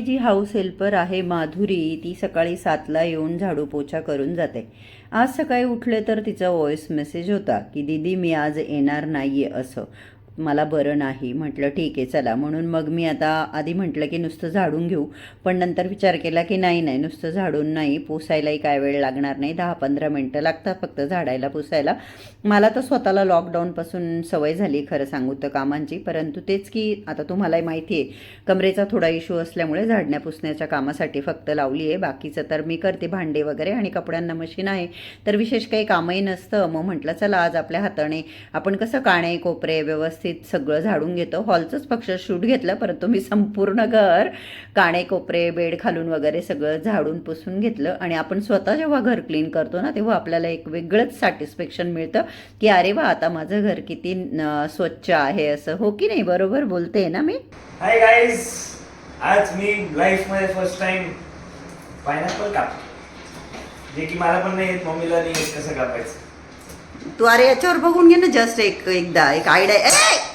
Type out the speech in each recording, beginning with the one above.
आपली जी house helper आहे माधुरी ती सकाळी सातला येऊन झाडू पोछा करून जाते. आज सकाळी उठले तर तिचा व्हॉइस मेसेज होता की दीदी मी आज येणार नाही आहे असं. मला बरं नाही. म्हटलं ठीक आहे चला. म्हणून मग मी आता आधी म्हटलं की नुसतं झाडून घेऊ. पण नंतर विचार केला की नाही नाही नुसतं झाडून नाही पुसायलाही काय वेळ लागणार नाही. दहा पंधरा मिनटं लागतात फक्त झाडायला पुसायला. मला तर स्वतःला लॉकडाऊनपासून सवय झाली खरं सांगू तर कामांची. परंतु तेच की आता तुम्हालाही माहिती आहे कमरेचा थोडा इश्यू असल्यामुळे झाडण्या पुसण्याच्या कामासाठी फक्त लावली आहे. बाकीचं तर मी करते भांडे वगैरे आणि कपड्यांना मशीन आहे. तर विशेष काही कामही नसतं. मग म्हटलं चला आज आपल्या हाताने आपण कसं काणे कोपरे व्यवस्थित सगळं झाडून घेतो. हॉलचंच फक्त शूट घेतलं परंतु मी संपूर्ण घर काणे कोपरे बेड खालून वगैरे सगळं झाडून पुसून घेतलं. आणि आपण स्वतः जेव्हा घर क्लीन करतो ना तेव्हा आपल्याला एक वेगळंच सॅटिस्फॅक्शन मिळतं की अरे वा आता माझं घर किती स्वच्छ आहे असं. हो की नाही? बरोबर बोलते ना मी? हाय गाईज आज मी लाईफमध्ये फर्स्ट टाइम पायनॅपल काप जे की मला पण नाही येत मम्मीला नाही येत कसं कापायचं? तू अरे याच्यावर बघून घे ना जस्ट एक एकदा एक आयडिया ए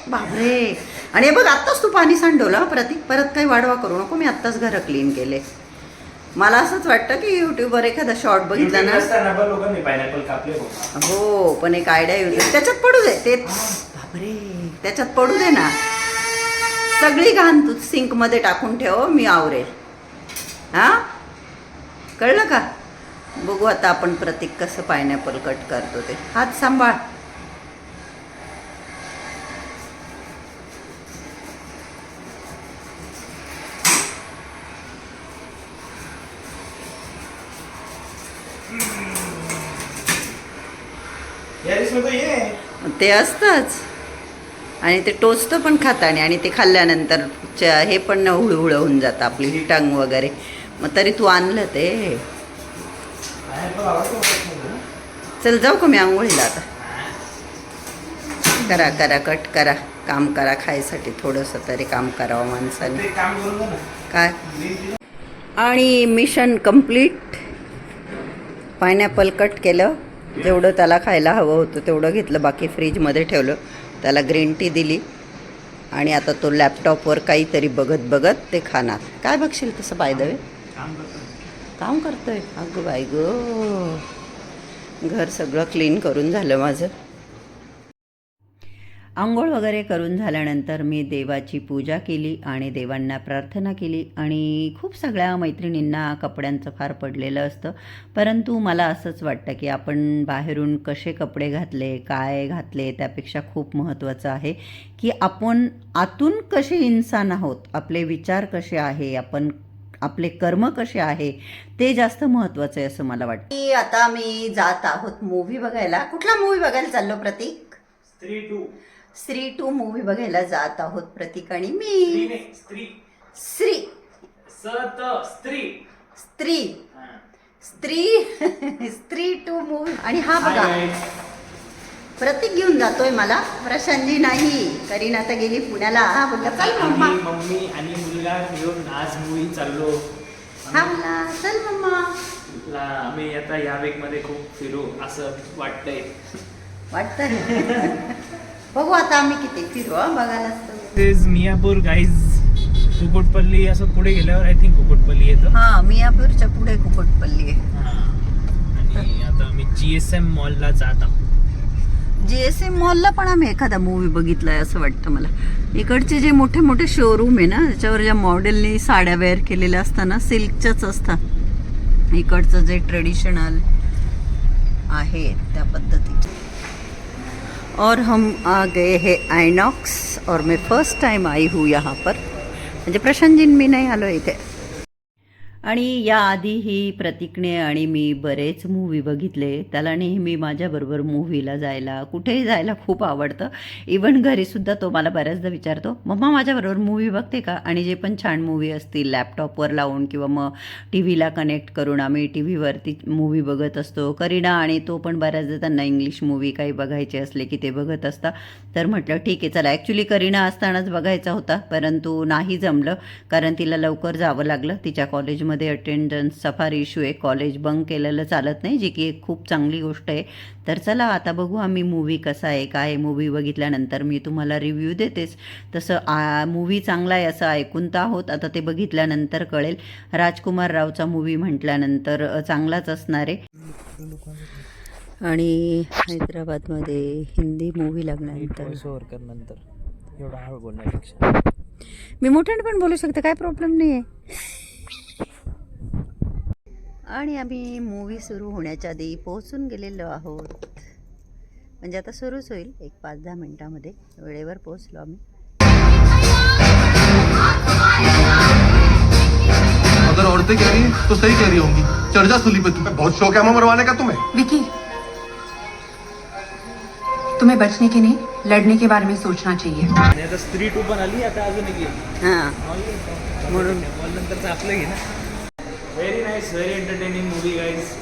बापरे. आणि हे बघ आत्ताच तू पाणी सांडवलं प्रतीक. परत काही वाढवा करू नको मी आत्ताच घरं क्लीन केले. मला असंच वाटतं की युट्यूबवर एखादा शॉर्ट बघितला ना. हो हो पण एक आयडिया येऊ त्याच्यात पडू दे. ते बापरे. त्याच्यात पडू दे ना. सगळी घाण तू सिंकमध्ये टाकून ठेव मी आवरेल. हा? कळलं का? बघू आता आपण प्रतीक कसं पायनॅपल कट करतो ते. हात सांभाळ. तो असतंच. आणि ते टोचतं पण खाताने आणि ते खाल्ल्यानंतर हे पण हुळहुळ होऊन जातं आपली टंग वगैरे. मग तरी तू आणलं ते. चल जाऊ का मी आंघोळीला आता? करा करा कट करा. काम करा खायसाठी थोडंसं तरी काम करावं माणसाने. काय? आणि मिशन कंप्लीट पायनॅपल कट केलं. जेवढं त्याला खायला हवं होतं तेवढं घेतलं. बाकी फ्रीजमध्ये ठेवलं. त्याला ग्रीन टी दिली. आणि आता तो लॅपटॉपवर काहीतरी बघत बघत ते खाणार. काय बघशील तसं पायदवे काम करतो करतोय. अगं बाई ग. घर सगळं क्लीन करून झालं माझं. आंघोळ वगैरे करून झाल्यानंतर मी देवाची पूजा केली आणि देवांना प्रार्थना केली आणि खूप सगळ्या मैत्रिणींना कपड्यांचं फार पडलेलं असतं. परंतु मला असंच वाटतं की आपण बाहेरून कसे कपडे घातले काय घातले त्यापेक्षा खूप महत्त्वाचं आहे की आपण आतून कसे इन्सान आहोत आपले विचार कसे आहे आपण आपले कर्म कसे आहे ते जास्त महत्त्वाचं आहे असं मला वाटतं. आता मी जात आहोत मूव्ही बघायला. कुठला मूव्ही बघायला चाललो प्रतीक? स्त्री टू स्त्री टू मूव्ही बघायला जात आहोत प्रतीक आणि स्त्री मी स्त्री स्त्री स्त्री हा. स्त्री स्त्री टू मूव्ही आणि हा बघा. प्रतीक घेऊन जातोय मला. प्रशांतजी नाही करीना आता गेली पुण्याला. हा बघा चल मम्मा मम्मी. आणि मुलगा घेऊन आज मूवी चाललो. हा मला चल मम्मा. ला- आम्ही आता या वीकमध्ये खूप फिरू असं वाटतंय. वाटतं बघू आता आम्ही किती फिरू हा बघायलाच तर. इज मियापूर गाईज कुकुटपल्ली असं पुढे गेल्यावर आय थिंक कुकुटपल्ली येतं. हा मियापूरच्या पुढे कुकटपल्ली आहे. हा. आणि आता आम्ही जी एस एम मॉलला जात आहोत. जी एस एम मॉलला पण आम्ही एखादा मूवी बघितलाय असं वाटतं मला. इकडचे जे मोठे मोठे शोरूम आहे ना त्याच्यावर ज्या मॉडेलनी साड्या वेअर केलेल्या असतात ना सिल्कच्याच असतात. इकडचं जे ट्रेडिशनल आहे त्या पद्धतीचे. और हम आ गए हे आयनॉक्स और मैं फर्स्ट टाइम आई हूँ यहाँ पर. म्हणजे प्रशांतजीन मी नाही आलो इथे. आणि याआधीही प्रतिकने आणि मी बरेच मूव्ही बघितले. त्याला नेहमी माझ्याबरोबर मूव्हीला जायला कुठेही जायला खूप आवडतं. इवन घरीसुद्धा तो मला बऱ्याचदा विचारतो मम्मा माझ्याबरोबर मूव्ही बघते का? आणि जे पण छान मूव्ही असतील लॅपटॉपवर लावून किंवा मग टी व्हीला कनेक्ट करून आम्ही टी व्हीवरती मूव्ही बघत असतो. करीना आणि तो पण बऱ्याचदा त्यांना इंग्लिश मूव्ही काही बघायचे असले की ते बघत असता तर म्हटलं ठीक आहे चला ॲक्च्युली करीना असतानाच बघायचा होता परंतु नाही जमलं कारण तिला लवकर जावं लागलं. तिच्या कॉलेजमध्ये कॉलेजमध्ये अटेंडन्सचा फार इश्यू आहे कॉलेज बंक केलेलं चालत नाही जी की एक खूप चांगली गोष्ट आहे. तर चला आता बघू आम्ही मूवी कसा आहे काय मूवी बघितल्यानंतर मी तुम्हाला रिव्ह्यू देतेच. तसं आ मूवी चांगला आहे असं ऐकून तर आहोत. आता ते बघितल्यानंतर कळेल. राजकुमार रावचा मूवी म्हटल्यानंतर चांगलाच असणार आहे. आणि हैदराबादमध्ये हिंदी मूवी लागल्यानंतर. नंतर एवढा मी मोठ्याने पण बोलू शकते काय प्रॉब्लेम नाही आहे आणि आम्ही मूवी सुरू होण्याच्या आधी पोहोचून गेलेलो आहोत. म्हणजे आता सुरूच होईल एक पाच दहा मिनटामध्ये वेळेवर पोहोचलो आम्ही. अगर औरतें कह रही हैं तो सही कह रही होंगी. चढ़ जा सूली पे तू बहुत शौक है हमें मरवाने का तुम्हें. विकी तुम्हें बचने के नहीं लड़ने के बारे में सोचना चाहिए. आणि आता स्त्री टू पण आली आता अजून एक येईल हां म्हणून नंतरचं आपलं घे ना. Very nice very entertaining movie guys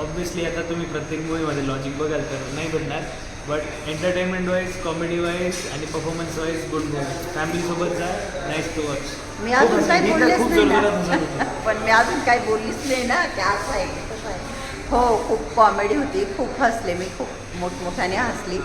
obviously आता तुम्ही प्रत्येक मूवीमध्ये लॉजिक बघाल तर नाही भेटणार but entertainment wise comedy wise आणि परफॉर्मन्स वाईज गुड मूवी फॅमिलीसोबत जा नाईस टू वॉच मी अजून काही बोललेच खूप नाही ना. पण मी अजून काही बोललीच नाही ना की असं आहे. हो खूप कॉमेडी होती. खूप हसले मी. खूप मोठमोठ्याने हसली.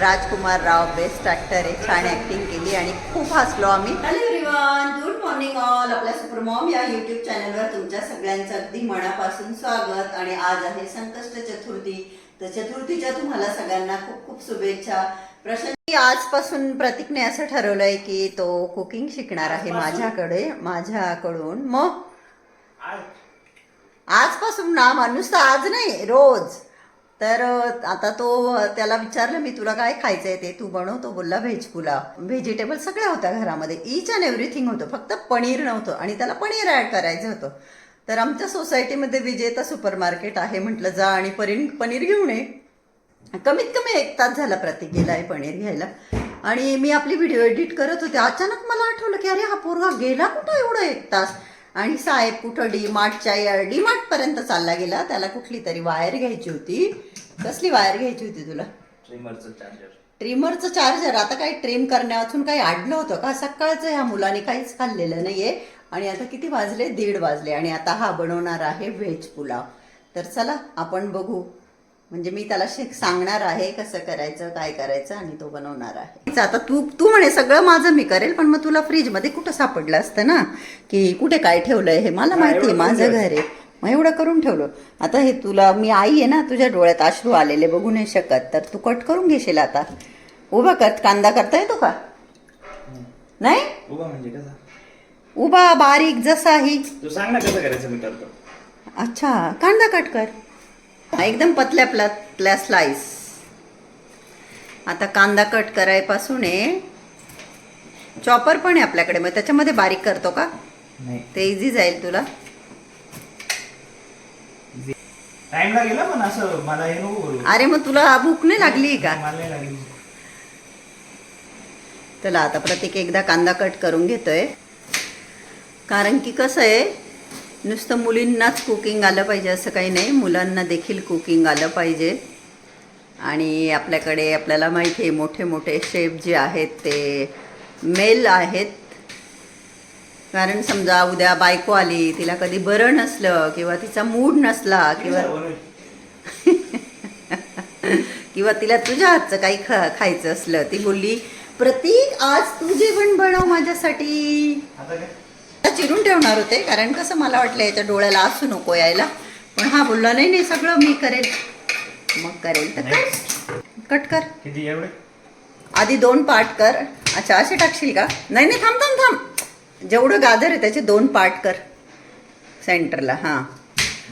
राजकुमार राव बेस्ट ॲक्टर आहे. छान ॲक्टिंग केली आणि खूप हसलो आम्ही. Hello everyone good morning all आपल्या सुपरमॉम या यूट्यूब चॅनलवर तुमच्या सगळ्यांचं अगदी मनापासून स्वागत. आणि आज आहे संकष्ट चतुर्थी. तर चतुर्थीच्या तुम्हाला सगळ्यांना खूप खूप शुभेच्छा. प्रशांत आजपासून प्रतीकने असं ठरवलंय की तो कुकिंग शिकणार आहे माझ्याकडे माझ्याकडून. मग? आजपासून ना माणूस तर आज नाही रोज. तर आता तो त्याला विचारलं मी तुला काय खायचं आहे ते? तू बनव. तो बोलला व्हेज पुलाव. व्हेजिटेबल सगळ्या होत्या घरामध्ये. ईच अँड एव्हरीथिंग होतं. फक्त पनीर नव्हतं. आणि त्याला पनीर ॲड करायचं होतं. तर आमच्या सोसायटीमध्ये विजेता सुपर मार्केट आहे म्हटलं जा आणि पनीर पनीर घेऊन ये. कमीत कमी एक तास झाला प्रतीक आहे पनीर घ्यायला. आणि मी आपली व्हिडिओ एडिट करत होते. अचानक मला आठवलं की अरे हा पोरगा गेला कुठं एवढं एक तास? आणि साहेब कुठं डी मार्टच्या डी पर्यंत चालला गेला त्याला कुठली तरी वायर घ्यायची होती. कसली वायर घ्यायची होती तुला? ट्रिमरचं चार्जर ट्रिमरचं चार्जर आता काही ट्रिम करण्यावाचून काही आडलं होतं का? सकाळचं ह्या मुलाने काहीच खाल्लेलं नाहीये. आणि आता किती वाजले? दीड वाजले. आणि आता हा बनवणार आहे व्हेज पुलाव. तर चला आपण बघू. म्हणजे मी त्याला शिक सांगणार आहे कसं करायचं काय करायचं आणि तो बनवणार आहे. आता तू तू म्हणे सगळं माझं मी करेल पण मग तुला फ्रीजमध्ये कुठं सापडलं असतं ना? की कुठे काय ठेवलंय हे? मला माहिती आहे माझं घर आहे. मग एवढं करून ठेवलं. आता हे तुला मी आई आहे ना तुझ्या डोळ्यात अश्रू आलेले बघू नाही शकत. तर तू कट करून घेशील आता. उभा कर कांदा करता येतो का? नाही? उभा म्हणजे कसा? उभा बारीक जसाही तू सांग ना कसं करायचं मी करतो. अच्छा कांदा कट कर. एकदम पतल्या पतल्या स्लाइस. आता कांदा कट करायपासून आहे चॉपर पण आहे आपल्याकडे मग त्याच्यामध्ये बारीक करतो का? नाही. ते इझी जाईल तुला. टाइम लागेल ना पण असं मला हे नको बोलू. अरे मग तुला भूक नाही लागली का? मला नाही लागेल. चला आता प्रत्येक एकदा कांदा कट करून घेतोय. कारण की कसं आहे नुसतं मुलींनाच कुकिंग आलं पाहिजे असं काही नाही. मुलांना देखील कुकिंग आलं पाहिजे. आणि आपल्याकडे आपल्याला माहिती आहे मोठे मोठे शेफ जे आहेत ते मेल आहेत. कारण समजा उद्या बायको आली तिला कधी बरं नसलं किंवा तिचा मूड नसला किंवा किंवा तिला तुझ्या हातचं काही ख खायचं असलं ती बोलली प्रतीक आज तू जेवण बनव माझ्यासाठी. चिरून ठेवणार होते कारण कसं मला वाटलं याच्या डोळ्याला असू नको यायला. पण हा बोलला नाही नाही सगळं मी करेल. मग करेल तर कर. कट कर. किती एवढे? आधी दोन पार्ट कर. अच्छा असे टाकशील का? नाही नाही थांब थांब थांब. जेवढं गाजर आहे त्याचे दोन पार्ट कर. सेंटरला हां.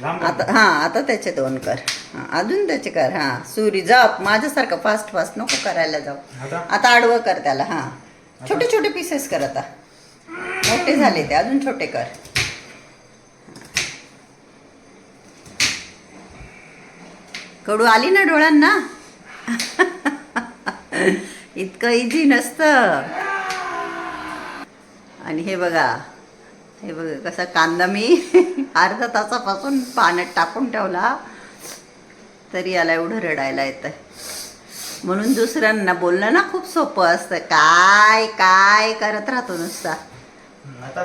आता हां आता त्याचे दोन कर. हां अजून त्याचे कर हां. सुरी जप माझ्यासारखं फास्ट फास्ट नको करायला जाऊ. आता? आता आडवं कर त्याला हां. छोटे छोटे पीसेस कर आता. मोठे झाले ते अजून छोटे कर. कडू आली ना डोळ्यांना? इतकं इझी नसतं. आणि हे बघा हे बघा कसा कांदा मी अर्धा तासापासून पाण्यात टाकून ठेवला. तरी याला एवढं रडायला येतं म्हणून दुसऱ्यांना बोलणं ना खूप सोपं असतं. काय काय करत राहतो नुसता? आता?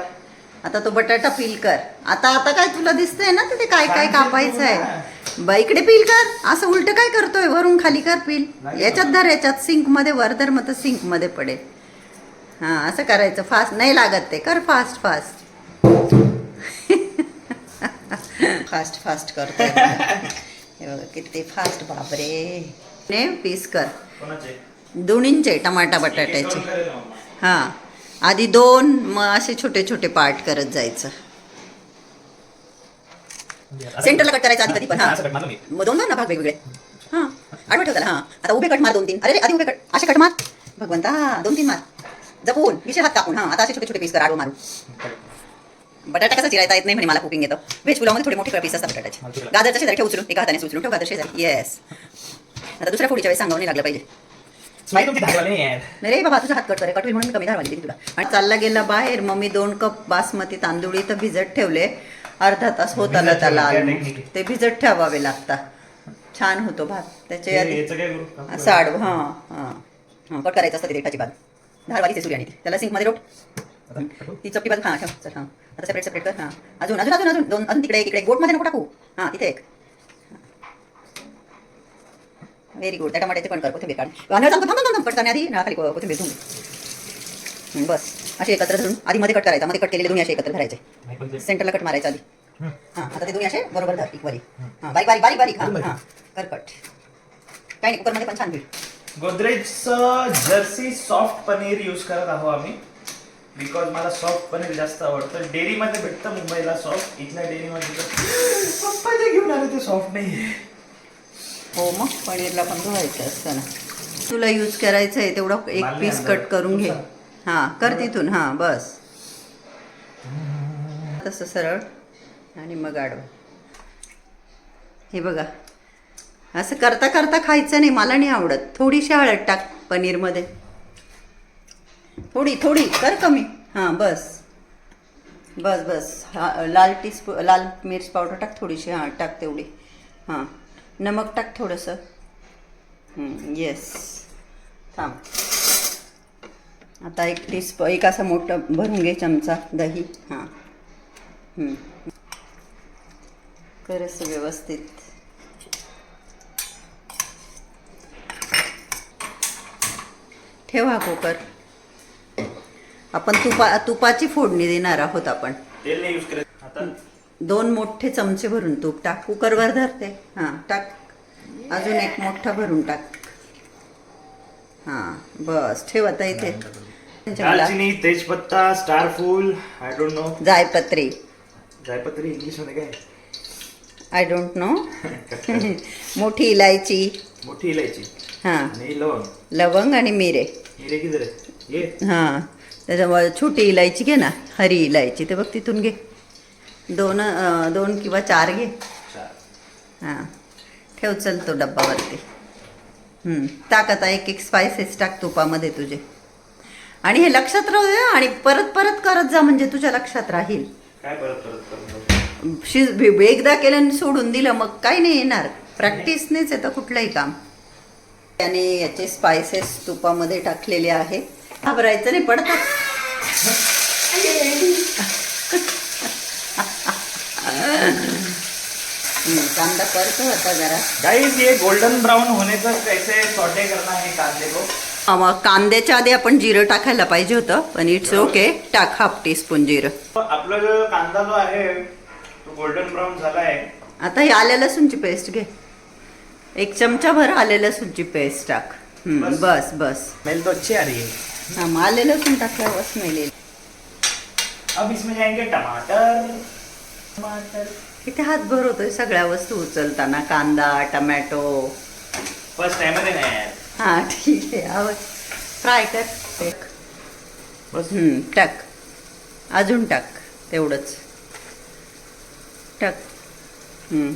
आता तो बटाटा पील कर. आता आता काय तुला दिसतंय ना तिथे काय काय कापायचं आहे? बा इकडे पील कर. असं उलट काय करतोय? वरून खाली कर पील याच्यात धर याच्यात सिंकमध्ये वर धर मग सिंकमध्ये पडेल. हा असं करायचं. फास्ट नाही लागत ते. कर फास्ट फास्ट फास्ट फास्ट करतोय. हे बघा किती फास्ट बापरे. ने पीस कर. दोन्हींचे टमाटा बटाट्याचे. हां. आधी दोन मग असे छोटे छोटे पार्ट करत जायचं. सेंटरला कट करायचं आधी कधी पण हां. मग दोन ना भाग वेगवेगळे. हां आडवं ठेव त्याला हां. आता उभे कट मार दोन तीन अरे आधी उभे कट असे कट मार. भगवंता दोन तीन मार. जपून. विषय हात कापून हां. आता असे छोटे छोटे पीस कर आडवं मारून. बटाटा कसा चिरायचा येत नाही म्हणे मला कुकिंग येतं. व्हेज पुलावमध्ये थोडे मोठे पीस असतात बटाट्याचे. गाजरच्या शेजारी ठेव उचलून. एका हाताने उचलून ठेव गाजर शेजारी. येस आता दुसऱ्या फोडीच्या वेळेस सांगावं नाही लागलं पाहिजे. नाही रे बाबा तुझा हात कट करे कट होईल म्हणून मी कमी धारवाली दिली तुला. आणि चालला गेला बाहेर. मग मी दोन कप बासमती तांदूळ इथं भिजत ठेवले. अर्धा तास होत आला त्याला. ते भिजत ठेवावे लागतात छान होतो भात. त्याचे आधी याचं काय करू? असं आडवं हां हां. हां कट करायचं असतं ते देठाची बाजू धारवालीचे सूर्याने ती. त्याला सिंकमध्ये रोट. ती चपटी बाजू हां ठेव चल हां. आता सेपरेट सेपरेट कर हां. अजून अजून अजून अजून. दोन अजून तिकडे एक इकडे. गोटमध्ये नको टाकू. हां तिथे एक. व्हेरी गुड त्या टमाट्याचे पण कर कोथिंबीर काढ वानर सांगतो थांब थांब थांब कट करण्याआधी ना खाली को- कोथिंबीर धुवून बस असे एकत्र धरून आधी मध्ये कट करायचा मध्ये कट केलेले दोन्ही असे एकत्र धरायचे। सेंटरला कट मारायचा आधी. हां आता ते दोन्ही असे बरोबर धर इक्वली हां बारीक बारीक बारीक बारीक हां हां कर कट काही नाही कुकरमध्ये पण छान होईल. गोदरेजचं जर्सी सॉफ्ट पनीर यूज करत आहोत आम्ही. बिकॉज मला सॉफ्ट पनीर जास्त आवडतं. डेअरीमध्ये भेटतं मुंबईला सॉफ्ट. इथल्या डेअरीमध्ये तर पप्पा जे घेऊन आले ते सॉफ्ट नाही हो मग पनीरला पण धुवायचं असतं ना. तुला यूज करायचं आहे तेवढं एक पीस कट. करून घे. हां कर तिथून हां बस. तसं सरळ. आणि मग आडवं. हे बघा. असं करता करता खायचं नाही मला नाही आवडत. थोडीशी हळद टाक पनीरमध्ये. थोडी थोडी कर कमी. हां बस. बस बस. हा लाल टीस्पू लाल मिर्च पावडर टाक थोडीशी हां टाक तेवढी. हां. नमक टाक थोडंसं. येस थांब. आता एक टीस्प एक असं मोठं भरून घे चमचा दही. हां. हं. कर असं व्यवस्थित. ठेवा कुकर. आपण तुपा तुपाची फोडणी देणार आहोत आपण. तेल नाही यूज करत. आता दोन मोठे चमचे भरून तूप टाक. कुकरवर धरते. हां टाक. अजून एक मोठा भरून टाक. हां बस. ठेव आता इथे. दालचिनी तेजपत्ता स्टारफूल आय डोंट नो जायपत्री. जायपत्री इंग्लिशमध्ये काय? आय डोंट नो मोठी इलायची. मोठी इलायची. हां. आणि लवंग. लवंग आणि मिरे. हिरे किती हां. त्याच्यामुळे छोटी इलायची घे ना. हरी इलायची. ते बघ तिथून घे. दोन दोन किंवा चार घे. हां. ठेव चल तो डब्बावरती. टाक आता एक एक स्पायसेस टाक तुपामध्ये तुझे. आणि हे लक्षात राहू दे आणि परत परत करत जा म्हणजे तुझ्या लक्षात राहील. काय परत परत करून शिज एकदा केलं आणि सोडून दिलं मग काही नाही येणार. प्रॅक्टिसनेच येतं कुठलंही काम. आणि याचे स्पायसेस तुपामध्ये टाकलेले आहे. घाबरायचं नाही पडतात हं, कांदा परतो आता जरा. गाइस ये गोल्डन ब्राउन होने तक कैसे सॉटे करना है कांदे को हा, कांद्याच्या आधी आपण जिरं टाकायला पाहिजे होतं पण इट्स ओके टाक हाफ टीस्पून जिरं. आपला जो कांदा जो आहे तो गोल्डन ब्राउन झाला आहे आता ही आल्या लसूणची पेस्ट घे. एक चमचा भर आले लसूणची पेस्ट टाक. हं, बस. बस बस. स्मेल तो अच्छी आ रही है. हा मग आले लसूण टाकल्यावर स्मेल येईल. अब इसमें जाएंगे टमाटर. टमाटर किती हातभर होतोय सगळ्या वस्तू उचलताना कांदा टमॅटो. फर्स्ट टाइम आहे ना यार हा ठीक आहे आवाज फ्राय कर. एक बस. हं, टाक अजून टाक तेवढंच. टाक हं.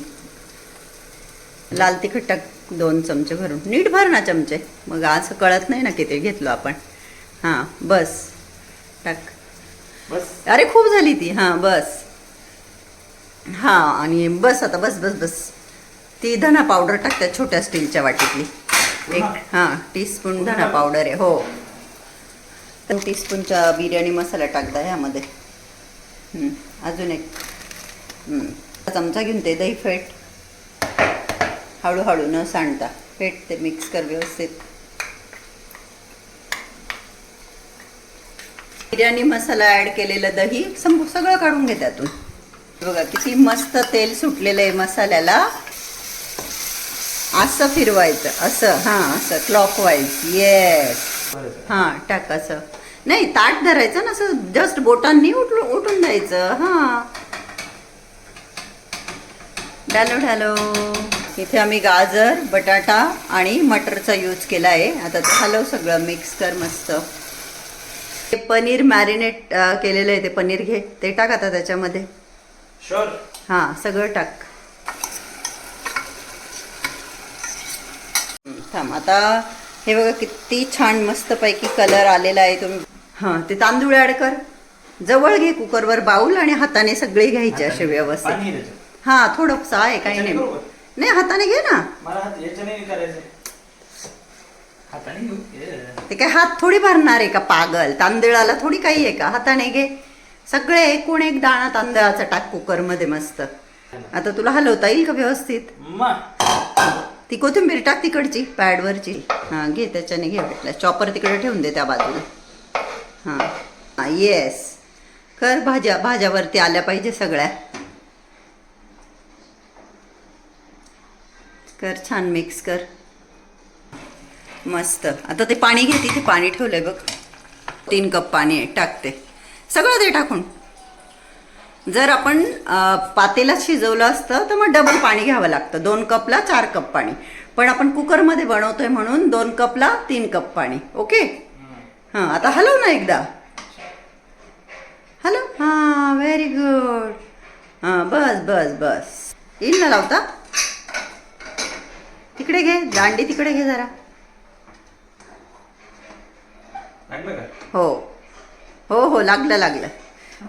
लाल तिखट टाक दोन चमचे भरून. नीट भर ना चमचे. मग असं कळत नाही ना किती घेतलो आपण. हां बस. टाक बस. अरे खूप झाली ती. हां बस. हां आणि बस आता बस बस बस. ती धना पावडर टाक त्या छोट्या स्टीलच्या वाटीतली. एक हां टीस्पून धना पावडर आहे हो. तर टीस्पूनचा बिर्याणी मसाला टाकदा ह्यामध्ये अजून एक. चमचा घेऊन ते दही फेट. हळूहळू न सांडता. फेट ते मिक्स कर व्यवस्थित. बिर्याणी मसाला ॲड केलेलं दही संप सगळं काढून घे त्यातून. बघा किती मस्त तेल सुटलेलं आहे मसाल्याला. असं फिरवायचं असं हां असं क्लॉकवाईज येस हां टाक असं. नाही ताट धरायचं ना असं जस्ट बोटांनी उठून उठून द्यायचं हां. ढालो ढालो. इथे आम्ही गाजर बटाटा आणि मटरचा यूज केला आहे. आता ते हलव सगळं मिक्स कर मस्त. ते पनीर मॅरिनेट केलेलं आहे ते पनीर घे. ते टाक आता त्याच्यामध्ये. शुअर हां सगळं टाक. हं, थांब आता हे बघा किती छान मस्तपैकी कलर आलेला आहे तुम्ही. हां ते तांदूळ ॲड कर. जवळ घे कुकरवर बाऊल आणि हाताने सगळे घ्यायचे असे व्यवस्थित. हां थोडंसं आहे काही नाही. नाही हाताने घे ना मला हात याच्याने करायचं हाताने घेऊ ये. ते काय हात थोडी भरणार आहे का पागल? तांदळाला थोडी काही आहे का? हाताने घे. सगळे एकूण एक दाणा तांदळाचा टाक कुकरमध्ये मस्त. आता तुला हलवता येईल का व्यवस्थित? ती कोथिंबीर टाक तिकडची पॅडवरची. हां घे त्याच्याने घे भेटला चॉपर तिकडे ठेवून दे त्या बाजूला. हां. हां येस कर भाज्या भाज्यावरती आल्या पाहिजे सगळ्या. कर छान मिक्स कर. मस्त. आता ते पाणी घे तिथे पाणी ठेवलंय बघ. तीन कप पाणी टाकते. सगळं ते टाकून. जर आपण पातेलाच शिजवलं असतं तर मग डबल पाणी घ्यावं लागतं. दोन कपला चार कप पाणी. पण आपण कुकरमध्ये बनवतोय म्हणून दोन कपला तीन कप पाणी. ओके? हां आता हलव ना एकदा. हॅलो हां व्हेरी गुड हां बस बस बस. येईल ना लावता? तिकडे घे दांडी तिकडे घे जरा. लागलं का? हो. हो हो लागलं लागलं.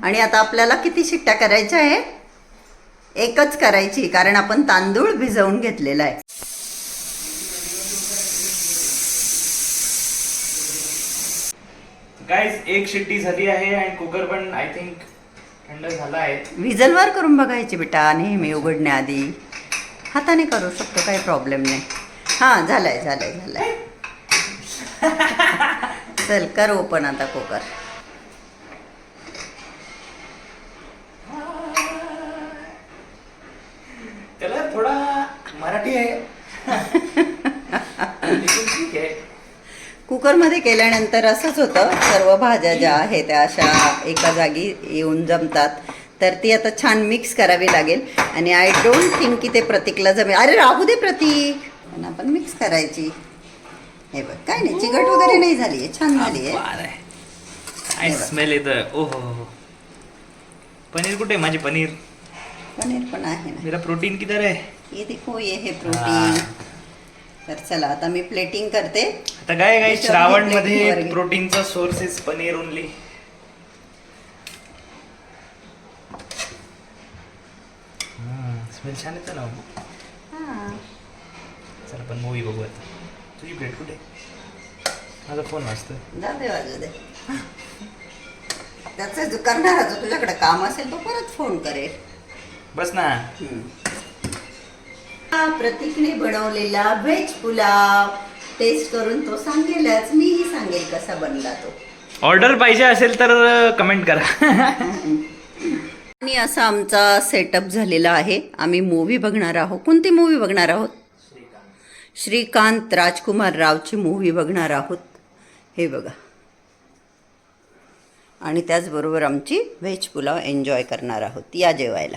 आणि आता आपल्याला किती शिट्ट्या करायच्या आहे? एकच करायची कारण आपण तांदूळ भिजवून घेतलेला आहे. गाईज एक शिट्टी झाली आहे आणि कुकर पण आय थिंक थंड झाला आहे. विजलवर करून बघायची बेटा नेहमी उघडण्याआधी. हाताने करू शकतो काही प्रॉब्लेम नाही. हां झालंय झालंय झालंय. चल कर ओपन आता कुकर. त्याला थोडा मराठी आहे. कुकरमध्ये केल्यानंतर असंच होतं सर्व भाज्या ज्या आहेत त्या अशा एका जागी येऊन जमतात. तर ती आता छान मिक्स करावी लागेल. आणि आय डोंट थिंक की ते प्रतीकला जमेल. अरे राहू दे प्रतीक. पण आपण मिक्स करायची. हे बघ काय नाही चिकट वगैरे नाही झाली आहे छान झाली आहे. काय स्मेल येतं ओ हो हो पनीर कुठे आहे? माझी पनीर. पनीर पण आहे ना. मेरा प्रोटीन किधर है ये देखो ये हे प्रोटीन. तर चला आता मी प्लेटिंग करते. आता काय काय श्रावणमध्ये. प्रोटीनचा source is paneer only smell छान येतं ना. हां. चला पण मूवी बघू आता. तुझी प्लेट कुठे? माझा फोन वाजतोय. जाऊ दे वाजू दे. त्याचं जो करणारा जो तुझ्याकडे काम असेल तो परत फोन करेल. बस ना. हा प्रतीकने बनवलेला व्हेज पुलाव. टेस्ट करून तो सांगेलच मीही सांगेल कसा बनला तो. ऑर्डर पाहिजे असेल तर कमेंट करा. आणि असा आमचा सेटअप झालेला आहे. आम्ही मूवी बघणार आहोत. कोणती मूवी बघणार आहोत? श्रीकांत राजकुमार रावची मूव्ही बघणार आहोत. हे बघा. आणि त्याचबरोबर आमची व्हेज पुलाव एन्जॉय करणार आहोत. या जेवायला.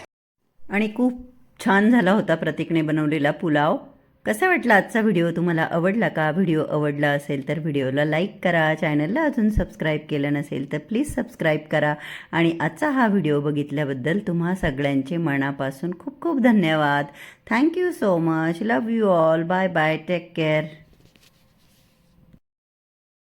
आणि खूप छान झाला होता प्रतीकने बनवलेला पुलाव. कसा वाटला आजचा व्हिडिओ तुम्हाला आवडला का? व्हिडिओ आवडला असेल तर व्हिडिओला लाईक करा. चॅनलला अजून सबस्क्राईब केलं नसेल तर प्लीज सबस्क्राईब करा. आणि आजचा हा व्हिडिओ बघितल्याबद्दल तुम्हा सगळ्यांचे मनापासून खूप खूप धन्यवाद. Thank you so much love you all bye bye take care